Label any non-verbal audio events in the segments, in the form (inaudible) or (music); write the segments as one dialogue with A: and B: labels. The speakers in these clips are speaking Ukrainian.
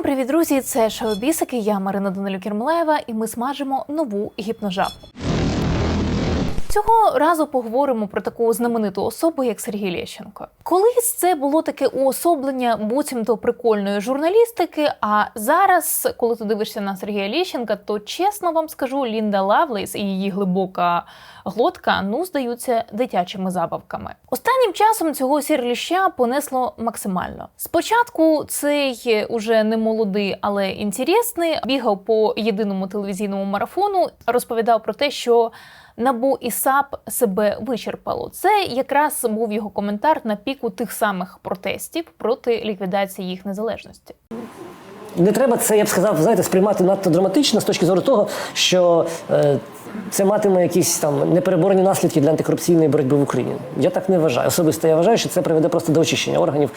A: Всім привіт, друзі! Це шоу Бісики. Я Марина Данилюк Кермлаєва, і ми смажимо нову гіпножабу. Цього разу поговоримо про таку знамениту особу, як Сергій Лещенко. Колись це було таке уособлення буцімто прикольної журналістики. А зараз, коли ти дивишся на Сергія Лещенка, то чесно вам скажу, Лінда Лавлейс і її глибока глотка ну здаються дитячими забавками. Останнім часом цього сірліща понесло максимально. Спочатку цей уже не молодий, але інтересний бігав по єдиному телевізійному марафону, розповідав про те, що. Набу і САП себе вичерпало. Це якраз був його коментар на піку тих самих протестів проти ліквідації їх незалежності.
B: Не треба це, я б сказав, знаєте, сприймати надто драматично з точки зору того, що е, це матиме якісь там непереборні наслідки для антикорупційної боротьби в Україні. Я так не вважаю. Особисто я вважаю, що це приведе просто до очищення органів.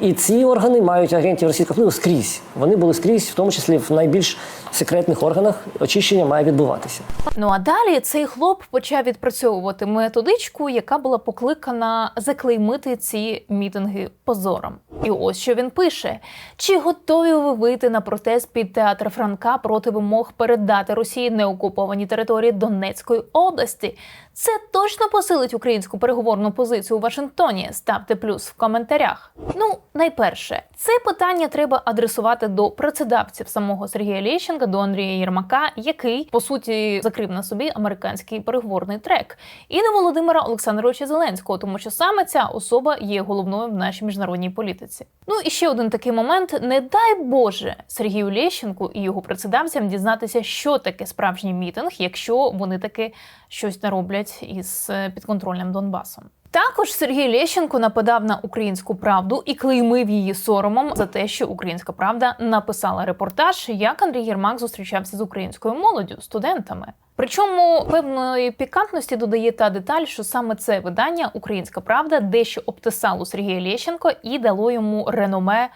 B: І ці органи мають агентів російського впливу скрізь. Вони були скрізь, в тому числі в найбільш секретних органах. Очищення має відбуватися.
A: Ну а далі цей хлоп почав відпрацьовувати методичку, яка була покликана заклеймити ці мітинги позором. І ось що він пише: чи готові ви вийти на протест під театр Франка проти вимог передати Росії неокуповані території Донецької області? Це точно посилить українську переговорну позицію у Вашингтоні. Ставте плюс в коментарях. Ну, найперше, це питання треба адресувати до працедавців самого Сергія Лещенка, до Андрія Єрмака, який по суті закрив на собі американський переговорний трек, і до Володимира Олександровича Зеленського, тому що саме ця особа є головною в нашій міжнародній політиці. Ну і ще один такий момент: не дай Боже Сергію Лещенку і його працедавцям дізнатися, що таке справжній мітинг, якщо вони таки щось не роблять із е, підконтрольним Донбасом. Також Сергій Лещенко нападав на українську правду і клеймив її соромом за те, що українська правда написала репортаж, як Андрій Єрмак зустрічався з українською молоддю, студентами. Причому певної пікантності додає та деталь, що саме це видання Українська Правда дещо обтисало Сергія Лещенко і дало йому реноме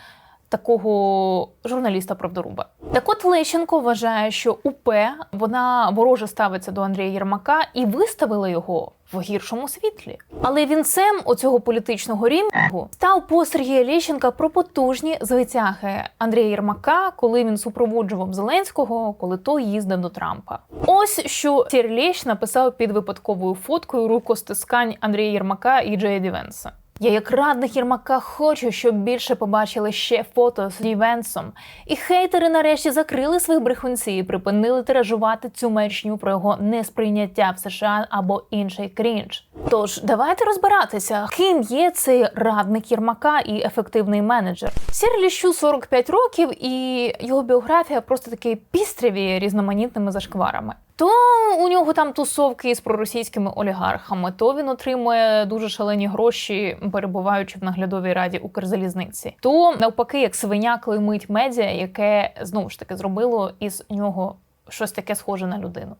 A: такого журналіста правдоруба. Так от Лещенко вважає, що УП вона вороже ставиться до Андрія Єрмака і виставила його в гіршому світлі. Але вінцем оцього політичного рівня став по Сергія Лещенка про потужні звитяги Андрія Єрмака, коли він супроводжував Зеленського, коли той їздив до Трампа. Ось що Сір Лещ написав під випадковою фоткою рукостискань Андрія Єрмака і Джея Дівенса. Я як радник Єрмака хочу, щоб більше побачили ще фото з Дівенсом. І хейтери нарешті закрили своїх брехунців і припинили тиражувати цю мерчню про його несприйняття в США або інший крінж. Тож давайте розбиратися, ким є цей радник Єрмака і ефективний менеджер. Сір Ліщу 45 років, і його біографія просто такі пістряві різноманітними зашкварами. То у нього там тусовки з проросійськими олігархами, то він отримує дуже шалені гроші, перебуваючи в наглядовій раді Укрзалізниці. То навпаки, як свиня клеймить медіа, яке знову ж таки зробило із нього щось таке схоже на людину.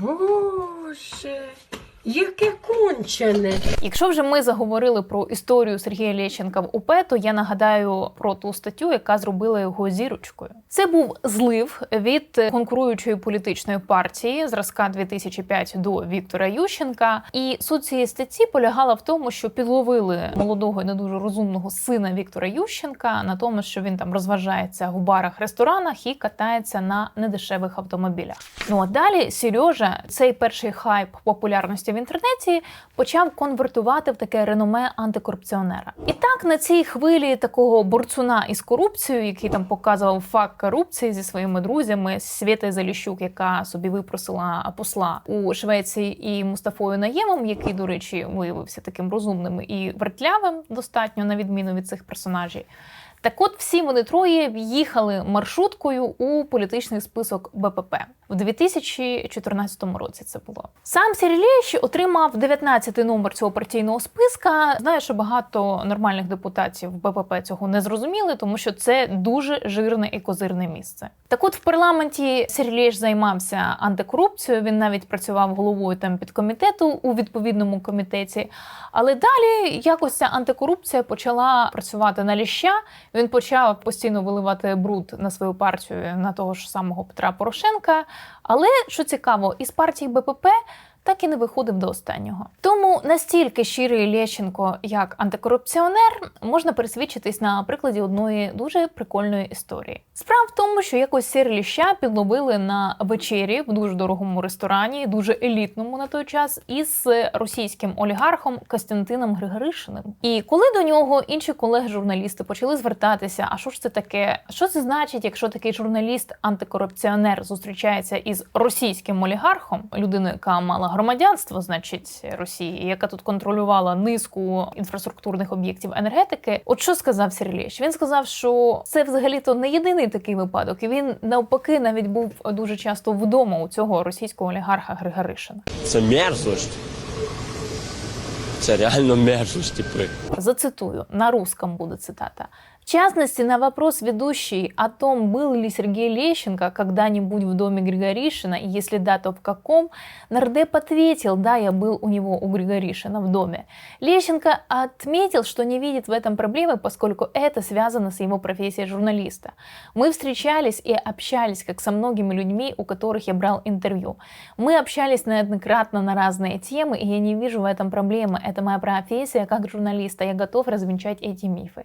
C: Боже, яке кончене.
A: Якщо вже ми заговорили про історію Сергія Лещенка в УП, то я нагадаю про ту статтю, яка зробила його зірочкою. Це був злив від конкуруючої політичної партії зразка 2005 до Віктора Ющенка. І суть цієї статті полягала в тому, що підловили молодого і не дуже розумного сина Віктора Ющенка на тому, що він там розважається в барах, ресторанах і катається на недешевих автомобілях. Ну а далі Сережа, цей перший хайп популярності інтернеті, почав конвертувати в таке реноме антикорупціонера. І так на цій хвилі такого борцуна із корупцією, який там показував факт корупції зі своїми друзями, Свєта Заліщук, яка собі випросила посла у Швеції, і Мустафою Наємом, який, до речі, виявився таким розумним і вертлявим, достатньо на відміну від цих персонажів. Так от всі вони троє в'їхали маршруткою у політичний список БПП в 2014 році. Це було сам Сірілєш отримав 19-й номер цього партійного списка. Знаю, що багато нормальних депутатів БПП цього не зрозуміли, тому що це дуже жирне і козирне місце. Так, от в парламенті Сірілєш займався антикорупцією. Він навіть працював головою там підкомітету у відповідному комітеті. Але далі якось ця антикорупція почала працювати на ліща. Він почав постійно виливати бруд на свою партію на того ж самого Петра Порошенка. Але що цікаво, із партії БПП так і не виходив до останнього. Тому настільки щирий Лещенко як антикорупціонер можна пересвідчитись на прикладі одної дуже прикольної історії. Справа в тому, що якось сир Ліща підловили на вечері в дуже дорогому ресторані, дуже елітному на той час, із російським олігархом Костянтином Григоришиним. І коли до нього інші колеги-журналісти почали звертатися, а що ж це таке? Що це значить, якщо такий журналіст-антикорупціонер зустрічається із російським олігархом, людиною, яка мала громадянство, значить Росії, яка тут контролювала низку інфраструктурних об'єктів енергетики? От що сказав Сергійович? Він сказав, що це взагалі-то не єдиний такий випадок, і він навпаки навіть був дуже часто вдома у цього російського олігарха Григоришина.
D: Це мерзость. Це реально мерзость, типи.
A: Зацитую, на русском будет цитата. В частности, на вопрос ведущей о том, был ли Сергей Лещенко когда-нибудь в доме Григоришина, и если да, то в каком, Нардеп ответил, да, я был у него, у Григоришина в доме. Лещенко отметил, что не видит в этом проблемы, поскольку это связано с его профессией журналиста. Мы встречались и общались, как со многими людьми, у которых я брал интервью. Мы общались неоднократно на разные темы, и я не вижу в этом проблемы. Это моя профессия как журналиста. Я готов развенчать эти міфи.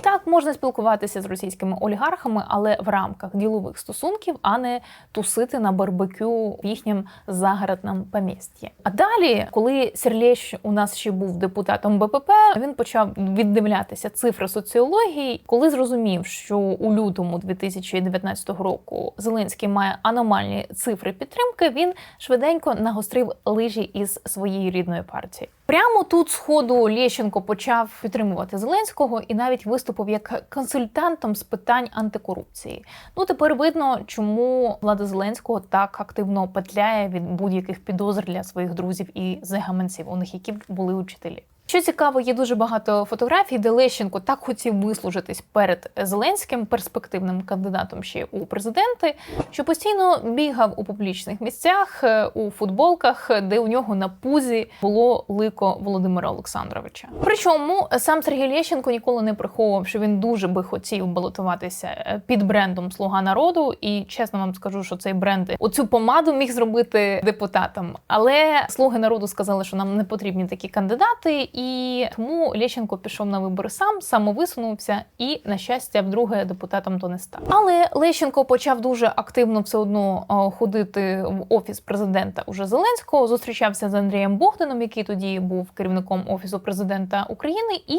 A: Так, можна спілкуватися з російськими олігархами, але в рамках ділових стосунків, а не тусити на барбекю в їхнім загородному помісті. А далі, коли Серлєш у нас ще був депутатом БПП, він почав віддивлятися цифри соціології, коли зрозумів, що у лютому 2019 року Зеленський має аномальні цифри підтримки, він швиденько нагострив лижі із своєї рідної партії. Прямо тут сходу Лєщенко почав підтримувати Зеленського і навіть виступив як консультантом з питань антикорупції. Ну тепер видно, чому влада Зеленського так активно петляє від будь-яких підозр для своїх друзів і загаманців, у них які були учителі. Що цікаво, є дуже багато фотографій, де Лещенко так хотів вислужитись перед Зеленським перспективним кандидатом ще у президенти, що постійно бігав у публічних місцях е, у футболках, де у нього на пузі було лико Володимира Олександровича. Причому сам Сергій Лещенко ніколи не приховував, що він дуже би хотів балотуватися е, під брендом Слуга народу. І чесно вам скажу, що цей бренд оцю помаду міг зробити депутатам. Але слуги народу сказали, що нам не потрібні такі кандидати. І тому Лещенко пішов на вибори сам, самовисунувся і, на щастя, вдруге депутатом то не став. Але Лещенко почав дуже активно все одно е, ходити в офіс президента уже Зеленського. Зустрічався з Андрієм Богданом, який тоді був керівником офісу президента України, і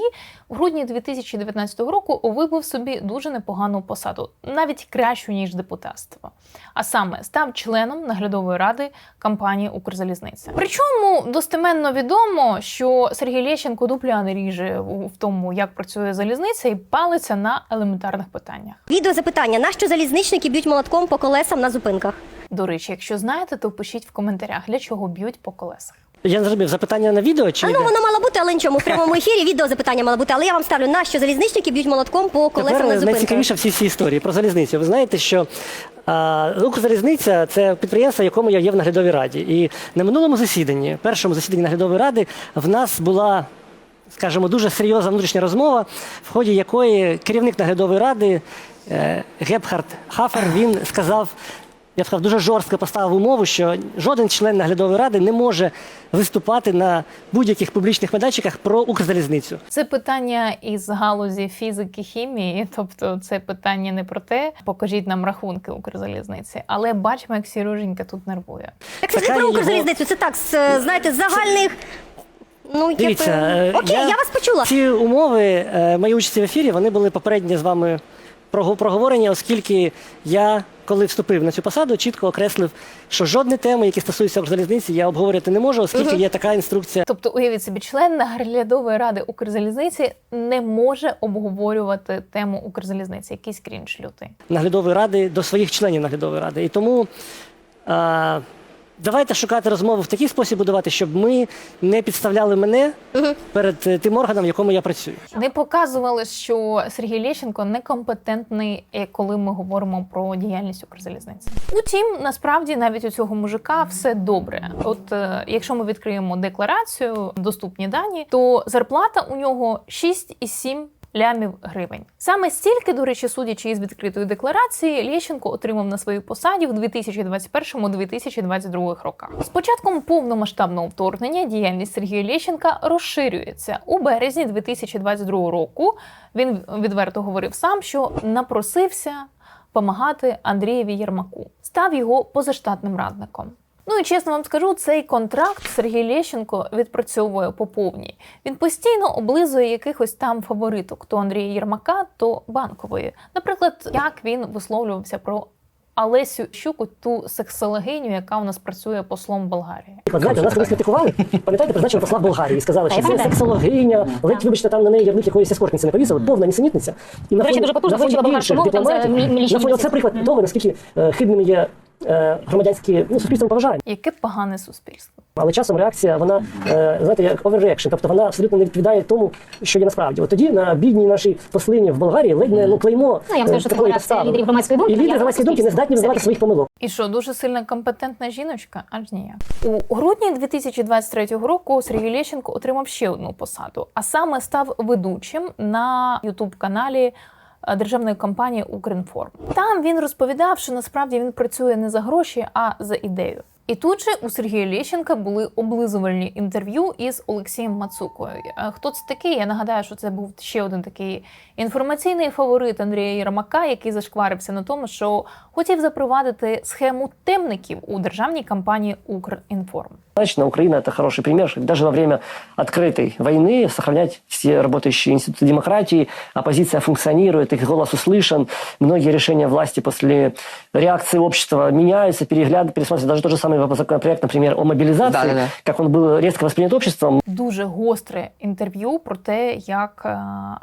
A: в грудні 2019 року вибив собі дуже непогану посаду, навіть кращу ніж депутатство. А саме став членом наглядової ради компанії Укрзалізниця. Причому достеменно відомо, що Сергій Лещенко дупля не ріже в тому, як працює залізниця, і палиться на елементарних питаннях.
E: Відео запитання: нащо залізничники б'ють молотком по колесам на зупинках?
A: До речі, якщо знаєте, то пишіть в коментарях, для чого б'ють по колесах.
B: Я не зрозумів, запитання на відео чи
E: А ну воно мало бути, але нічому в прямому ефірі відео запитання мало бути. Але я вам ставлю, нащо залізничники б'ють молотком по колесам на
B: Тепер найцікавіше всі ці історії про залізницю. Ви знаєте, що а, Укрзалізниця це підприємство, якому я є в наглядовій раді. І на минулому засіданні, першому засіданні наглядової ради, в нас була. Скажімо, дуже серйозна внутрішня розмова, в ході якої керівник наглядової ради е, Гепхард Хафер він сказав, я б сказав, дуже жорстко поставив умову, що жоден член наглядової ради не може виступати на будь-яких публічних майданчиках про Укрзалізницю.
A: Це питання із галузі фізики, хімії, (laughs) тобто це питання не про те, покажіть нам рахунки Укрзалізниці, але бачимо, як Сіроженька тут нервує.
E: Так це не про
B: його-
E: Укрзалізницю, це так, з, знаєте, з загальних. Ну,
B: Дивіться,
E: якби...
B: е,
E: Окей, я... вас почула.
B: Ці умови е, моєї участі в ефірі вони були попередньо з вами прого- проговорені, оскільки я, коли вступив на цю посаду, чітко окреслив, що жодні теми, які стосуються залізниці, я обговорювати не можу, оскільки є така інструкція.
A: Тобто, уявіть собі, член наглядової ради Укрзалізниці не може обговорювати тему Укрзалізниці. Якийсь крінж лютий.
B: наглядової ради до своїх членів наглядової ради. І тому а, давайте шукати розмову в такий спосіб будувати, щоб ми не підставляли мене перед е, тим органом, в якому я працюю.
A: Не показували, що Сергій Лещенко некомпетентний, е, коли ми говоримо про діяльність Укрзалізниці. Утім, насправді навіть у цього мужика все добре. От е, якщо ми відкриємо декларацію, доступні дані, то зарплата у нього 6,7 лямів гривень. Саме стільки, до речі, судячи із відкритої декларації, Лєщенко отримав на своїй посаді в 2021-2022 роках. З початком повномасштабного вторгнення діяльність Сергія Лєщенка розширюється у березні 2022 року. Він відверто говорив сам, що напросився помагати Андрієві Єрмаку, став його позаштатним радником. Ну і чесно вам скажу, цей контракт Сергій Лещенко відпрацьовує по повній. Він постійно облизує якихось там фавориток: то Андрія Єрмака, то банкової. Наприклад, як він висловлювався про Алесю Щуку, ту сексологиню, яка у нас працює послом Болгарії.
B: Знаєте, нас колись критикували, пам'ятаєте, призначили посла Болгарії і сказали, що це сексологиня, ледь, вибачте, там на неї ярлик якоїсь ескортниці не повісили, повна нісенітниця. І на
F: речі, дуже потужно
B: фоні
F: вивчила болгарську мову, там, за
B: фоні, це приклад того, наскільки е, хибними є громадянські, ну, суспільство поважає.
A: Яке погане суспільство.
B: Але часом реакція, вона, е, знаєте, як overreaction, тобто вона абсолютно не відповідає тому, що є насправді. От тоді на бідній нашій послині в Болгарії ледь не ну, клеймо
F: Ну, я вам скажу, що це
B: такої
F: реакція лідерів громадської думки,
B: І лідери громадської думки не здатні визнавати своїх помилок.
A: І що, дуже сильна компетентна жіночка? Аж ніяк. У грудні 2023 року Сергій Лещенко отримав ще одну посаду, а саме став ведучим на Ютуб-каналі е, державної компанії Укрінформ. Там він розповідав, що насправді він працює не за гроші, а за ідею. І тут же у Сергія Лещенка були облизувальні інтерв'ю із Олексієм Мацукою. Е, Хто це такий? Я нагадаю, що це був ще один такий інформаційний фаворит Андрія Єрмака, який зашкварився на тому, що хотів запровадити схему темників у державній компанії Укрінформ.
B: Однозначно, Украина – это хороший пример, что даже во время открытой войны сохранять все работающие институты демократии, оппозиция функционирует, их голос услышан, многие решения власти после реакции общества меняются, переглядываются, пересматриваются. Даже тот же самый законопроект, например, о мобилизации,
G: Да-да-да.
B: как он был резко воспринят обществом,
A: Дуже гостре інтерв'ю про те, як е,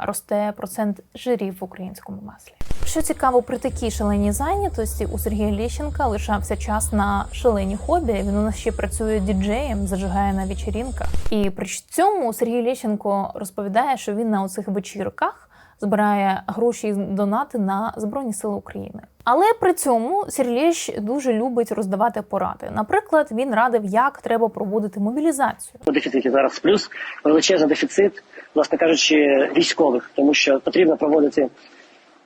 A: росте процент жирів в українському маслі. Що цікаво, при такій шаленій зайнятості у Сергія Лещенка лишався час на шалені хобі. Він у нас ще працює діджеєм, зажигає на вечірінках. І при цьому Сергій Лещенко розповідає, що він на оцих вечірках збирає гроші і донати на Збройні Сили України. Але при цьому Сергій дуже любить роздавати поради. Наприклад, він радив, як треба проводити мобілізацію.
B: у дефіциті зараз плюс величезний дефіцит, власне кажучи, військових, тому що потрібно проводити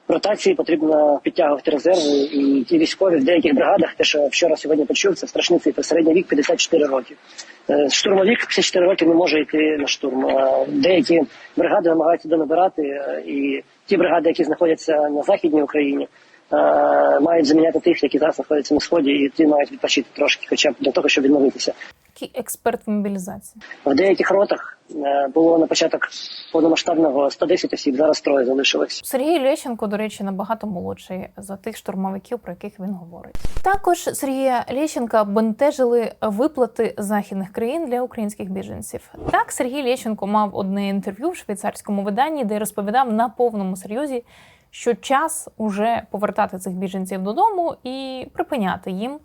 B: ротації, потрібно підтягувати резерви. І ті військові в деяких бригадах, те, що вчора сьогодні почув, це страшні цифри. Середній вік 54 роки. Е, Штурмовік 54 роки не може йти на штурм. Деякі бригади намагаються донабирати, е, і ті бригади, які знаходяться на західній Україні. Е, Мають заміняти тих, які зараз знаходяться на сході, і ті мають відпочити трошки, хоча б для того, щоб відновитися.
A: Такий експерт в мобілізації.
B: В деяких ротах е, було на початок повномасштабного 110 осіб, зараз троє залишилось.
A: Сергій Лещенко, до речі, набагато молодший за тих штурмовиків, про яких він говорить. Також Сергія Лещенка бентежили виплати західних країн для українських біженців. Так, Сергій Лещенко мав одне інтерв'ю в швейцарському виданні, де розповідав на повному серйозі, що час уже повертати цих біженців додому і припиняти їм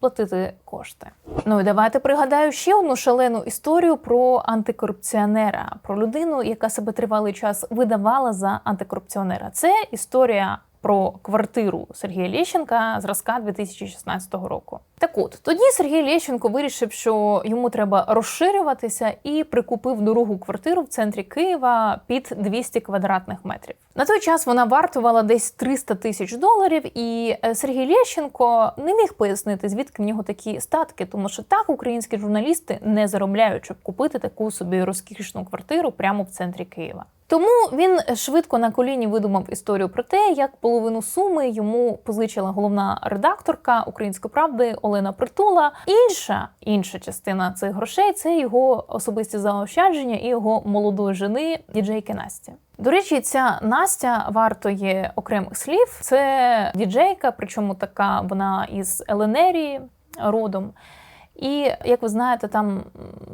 A: платити кошти. Ну і давайте пригадаю ще одну шалену історію про антикорупціонера, про людину, яка себе тривалий час видавала за антикорупціонера. Це історія. Про квартиру Сергія Лещенка зразка 2016 року. Так от тоді Сергій Лещенко вирішив, що йому треба розширюватися і прикупив дорогу квартиру в центрі Києва під 200 квадратних метрів. На той час вона вартувала десь 300 тисяч доларів, і е, Сергій Лещенко не міг пояснити, звідки в нього такі статки, тому що так українські журналісти не заробляють, щоб купити таку собі розкішну квартиру прямо в центрі Києва. Тому він швидко на коліні видумав історію про те, як половину суми йому позичила головна редакторка Української правди Олена Притула. Інша інша частина цих грошей це його особисті заощадження і його молодої жени діджейки Насті. До речі, ця Настя вартує окремих слів. Це діджейка, причому така вона із Еленерії родом. І як ви знаєте, там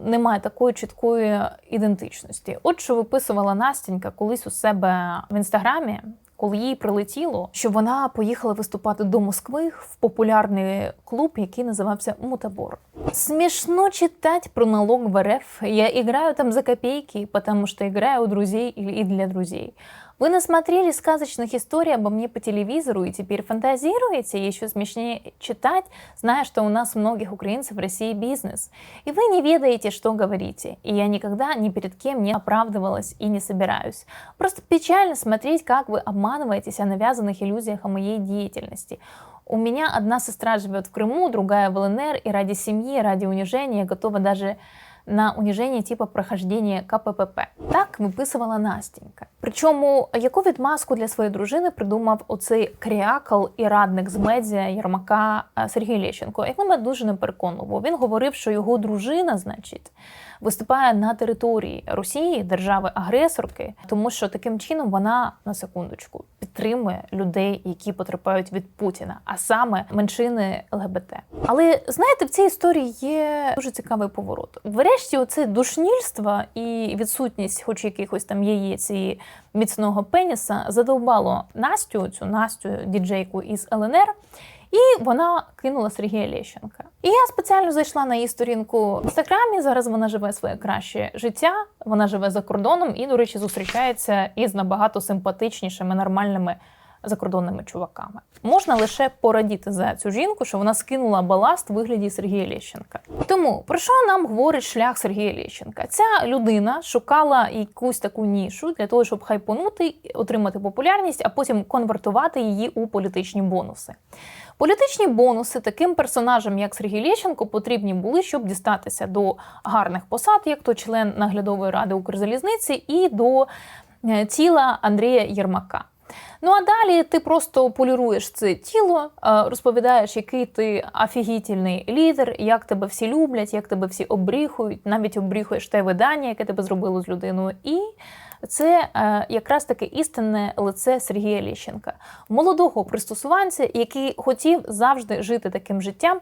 A: немає такої чіткої ідентичності. От що виписувала Настінька колись у себе в інстаграмі, коли їй прилетіло, що вона поїхала виступати до Москви в популярний клуб, який називався Мутабор. Смешно читать про налог в РФ. Я играю там за копейки, потому что играю у друзей и для друзей. Вы насмотрели сказочных историй обо мне по телевизору и теперь фантазируете, еще смешнее читать, зная, что у нас многих украинцев в России бизнес. И вы не ведаете, что говорите. И я никогда ни перед кем не оправдывалась и не собираюсь. Просто печально смотреть, как вы обманываетесь о навязанных иллюзиях о моей деятельности. У меня одна сестра живет в Крыму, другая в ЛНР, и ради семьи, ради унижения готова даже на униження типу прохождення КППП. Так виписувала Настінька. Причому яку відмазку для своєї дружини придумав оцей кріакл і радник з медіа Єрмака е, Сергій Лещенко. Як мене дуже непереконливо. Він говорив, що його дружина, значить, виступає на території Росії, держави-агресорки, тому що таким чином вона на секундочку підтримує людей, які потерпають від Путіна, а саме меншини ЛГБТ. Але знаєте, в цій історії є дуже цікавий поворот. Врешті, оце душнільство і відсутність, хоч якихось там яєць і міцного пеніса, задовбало Настю, цю Настю, діджейку із ЛНР. І вона кинула Сергія Лещенка. І я спеціально зайшла на її сторінку в інстаграмі. Зараз вона живе своє краще життя. Вона живе за кордоном і, до речі, зустрічається із набагато симпатичнішими, нормальними закордонними чуваками. Можна лише порадіти за цю жінку, що вона скинула баласт в вигляді Сергія Лещенка. Тому про що нам говорить шлях Сергія Лещенка? Ця людина шукала якусь таку нішу для того, щоб хайпонути, отримати популярність, а потім конвертувати її у політичні бонуси. Політичні бонуси таким персонажам, як Сергій Лещенко, потрібні були, щоб дістатися до гарних посад, як то член наглядової ради Укрзалізниці, і до е, тіла Андрія Єрмака. Ну а далі ти просто поліруєш це тіло, е, розповідаєш, який ти офігітельний лідер, як тебе всі люблять, як тебе всі обріхують, навіть обріхуєш те видання, яке тебе зробило з людиною. І це е, якраз таке істинне лице Сергія Лещенка, молодого пристосуванця, який хотів завжди жити таким життям.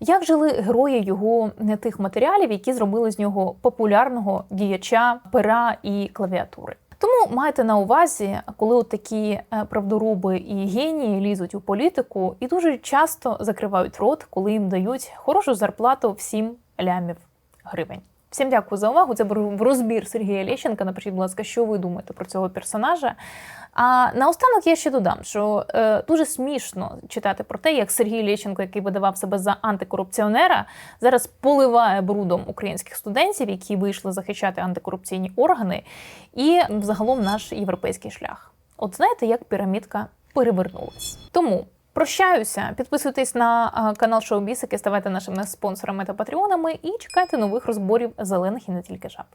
A: Як жили герої його тих матеріалів, які зробили з нього популярного діяча пера і клавіатури? Тому майте на увазі, коли от такі е, правдоруби і генії лізуть у політику і дуже часто закривають рот, коли їм дають хорошу зарплату в 7 лямів гривень. Всім дякую за увагу. Це був розбір Сергія Лещенка. Напишіть, будь ласка, що ви думаєте про цього персонажа. А наостанок я ще додам, що е, дуже смішно читати про те, як Сергій Лещенко, який видавав себе за антикорупціонера, зараз поливає брудом українських студентів, які вийшли захищати антикорупційні органи, і взагалом наш європейський шлях. От знаєте, як пірамідка перевернулась. Тому. Прощаюся, підписуйтесь на канал Шоу Бісики, ставайте нашими спонсорами та патреонами і чекайте нових розборів зелених і не тільки жаб.